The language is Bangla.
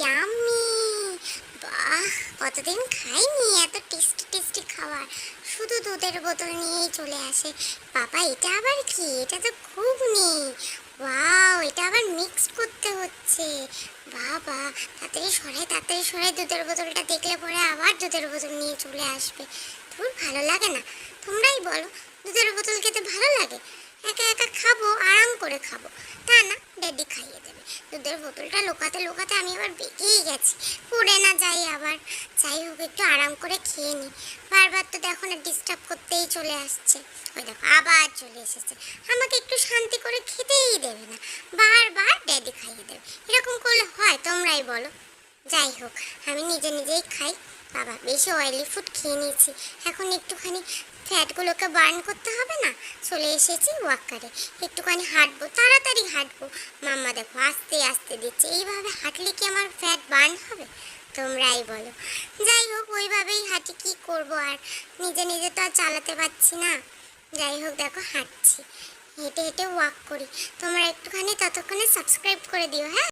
ইয়াম্মি বাহ, কতদিন খাইনি? এত টেস্টি টেস্টি খাবার। শুধু দুধের বোতল নিয়েই চলে আসে। বাবা, এটা আবার কি? এটা তো ঘুগনি ওয়াও, এটা আবার মিক্স করতে হচ্ছে। বাবা, তাড়াতাড়ি সরাই তাড়াতাড়ি সরাই দুধের বোতলটা দেখলে পরে আবার দুধের বোতল নিয়ে চলে আসবে। তোর ভালো লাগে না। তোমরাই বলো, দুধের বোতল খেতে ভালো লাগে? একা একা খাব, আরাম করে খাব। তা না ড্যাডি খাইয়ে দেবে। দুধের বোতলটা লোকাতে লোকাতে আমি আবার বেঁকেই গেছি। পড়ে না যাই আবার। যাই হোক, একটু আরাম করে খেয়ে নিই বারবার তো দেখো না ডিস্টার্ব করতেই চলে আসছে। ওই দেখো, আবার চলে এসেছে। আমাকে একটু শান্তি করে খেতেই দেবে না। বারবার ড্যাডি খাইয়ে দেবে। এরকম করলে হয়, তোমরাই বলো। যাই হোক আমি নিজে নিজেই খাই। বাবা, বেশি অয়েলি ফুড খেয়ে নিয়েছি। এখন একটুখানি ফ্যাটগুলোকে বার্ন করতে হবে না? চলে এসেছি ওয়াকারে একটুখানি হাঁটবো, তাড়াতাড়ি হাঁটবো। মাম্মা দেখো, আস্তে আস্তে দিচ্ছে। এইভাবে হাঁটলে কি আমার ফ্যাট বার্ন হবে? তোমরাই বলো। যাই হোক ওইভাবেই হাঁটি। কি করব আর? নিজে নিজে তো আর চালাতে পারছি না। যাই হোক দেখো, হাঁটছি। হেঁটে হেঁটে ওয়াক করি। তোমরা একটুখানি ততক্ষণে সাবস্ক্রাইব করে দিও হ্যাঁ?